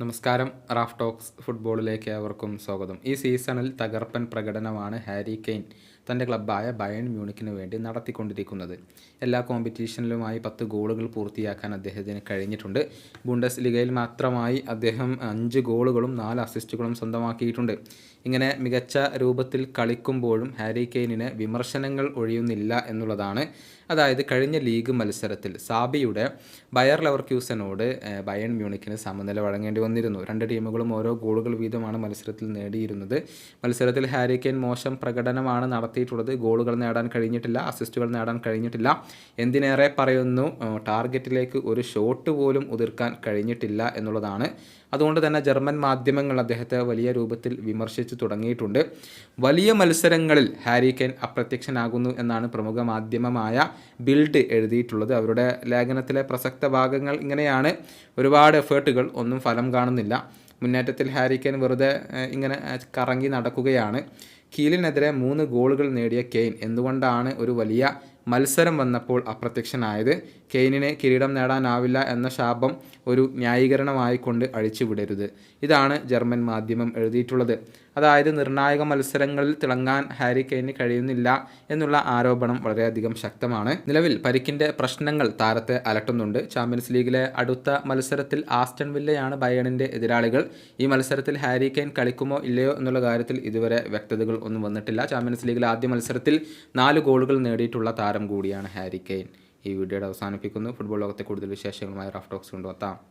നമസ്കാരം Raf talks ഫുട്ബോളിലേക്ക് ഏവർക്കും സ്വാഗതം. ഈ സീസണിൽ തകർപ്പൻ പ്രകടനമാണ് ഹാരി കെയ്ൻ. തന്റെ ക്ലബ്ബായ ബയൺ മ്യൂണിക്കിന് വേണ്ടി നടത്തിക്കൊണ്ടിരിക്കുന്നത്. എല്ലാ കോമ്പറ്റീഷനിലുമായി പത്ത് ഗോളുകൾ പൂർത്തിയാക്കാൻ അദ്ദേഹത്തിന് കഴിഞ്ഞിട്ടുണ്ട്. ബുണ്ടസ് ലിഗയിൽ മാത്രമായി അദ്ദേഹം അഞ്ച് ഗോളുകളും നാല് അസിസ്റ്റുകളും സ്വന്തമാക്കിയിട്ടുണ്ട്. ഇങ്ങനെ മികച്ച രൂപത്തിൽ കളിക്കുമ്പോഴും ഹാരി കെയ്നിന് വിമർശനങ്ങൾ ഒഴിയുന്നില്ല എന്നുള്ളതാണ്. അതായത് കഴിഞ്ഞ ലീഗ് മത്സരത്തിൽ സാബിയുടെ ബയർ ലവർക്യൂസനോട് ബയൺ മ്യൂണിക്കിന് സമനില വഴങ്ങേണ്ടി വന്നിരുന്നു. രണ്ട് ടീമുകളും ഓരോ ഗോളുകൾ വീതമാണ് മത്സരത്തിൽ നേടിയിരുന്നത്. മത്സരത്തിൽ ഹാരി കെയ്ൻ മോശം പ്രകടനമാണ് നടത്തിയിട്ടുള്ളത്. ഗോളുകൾ നേടാൻ കഴിഞ്ഞിട്ടില്ല അസിസ്റ്റുകൾ നേടാൻ കഴിഞ്ഞിട്ടില്ല. എന്തിനേറെ പറയുന്നു ടാർഗറ്റിലേക്ക് ഒരു ഷോട്ട് പോലും ഉതിർക്കാൻ കഴിഞ്ഞിട്ടില്ല എന്നുള്ളതാണ്. അതുകൊണ്ട് തന്നെ ജർമ്മൻ മാധ്യമങ്ങൾ അദ്ദേഹത്തെ വലിയ രൂപത്തിൽ വിമർശിച്ചു തുടങ്ങിയിട്ടുണ്ട്. വലിയ മത്സരങ്ങളിൽ ഹാരി കെയ്ൻ അപ്രത്യക്ഷനാകുന്നു എന്നാണ് പ്രമുഖ മാധ്യമമായ ബിൽഡ് എഴുതിയിട്ടുള്ളത്. അവരുടെ ലേഖനത്തിലെ പ്രസക്ത ഭാഗങ്ങൾ ഇങ്ങനെയാണ്. ഒരുപാട് എഫേർട്ടുകൾ ഒന്നും ഫലം കാണുന്നില്ല. മുന്നേറ്റത്തിൽ ഹാരി വെറുതെ ഇങ്ങനെ കറങ്ങി നടക്കുകയാണ്. കീലിനെതിരെ മൂന്ന് ഗോളുകൾ നേടിയ കെയ്ൻ. എന്തുകൊണ്ടാണ് ഒരു വലിയ മത്സരം വന്നപ്പോൾ അപ്രത്യക്ഷനായത്? കെയ്നിനെ കിരീടം നേടാനാവില്ല എന്ന ശാപം ഒരു ന്യായീകരണമായിക്കൊണ്ട് അഴിച്ചുവിടരുത്. ഇതാണ് ജർമ്മൻ മാധ്യമം എഴുതിയിട്ടുള്ളത്. അതായത് നിർണായക മത്സരങ്ങളിൽ തിളങ്ങാൻ ഹാരി കെയ്ന് കഴിയുന്നില്ല എന്നുള്ള ആരോപണം വളരെയധികം ശക്തമാണ്. നിലവിൽ പരിക്കിന്റെ പ്രശ്നങ്ങൾ താരത്തെ അലട്ടുന്നുണ്ട്. ചാമ്പ്യൻസ് ലീഗിലെ അടുത്ത മത്സരത്തിൽ ആസ്റ്റൺ വില്ലയാണ് ബയണിന്റെ എതിരാളികൾ. ഈ മത്സരത്തിൽ ഹാരി കെയ്ൻ കളിക്കുമോ ഇല്ലയോ എന്നുള്ള കാര്യത്തിൽ ഇതുവരെ വ്യക്തതകൾ ഒന്നും വന്നിട്ടില്ല. ചാമ്പ്യൻസ് ലീഗിൽ ആദ്യ മത്സരത്തിൽ നാല് ഗോളുകൾ നേടിയിട്ടുള്ള താരം കൂടിയാണ് ഹാരി കെയ്ൻ ഈ വീഡിയോയുടെ അവസാനിപ്പിക്കുന്നു. ഫുട്ബോൾ ലോകത്തെ കൂടുതൽ വിശേഷങ്ങളുമായി റഫ് ടോക്സ് കൊണ്ടുവത്താം.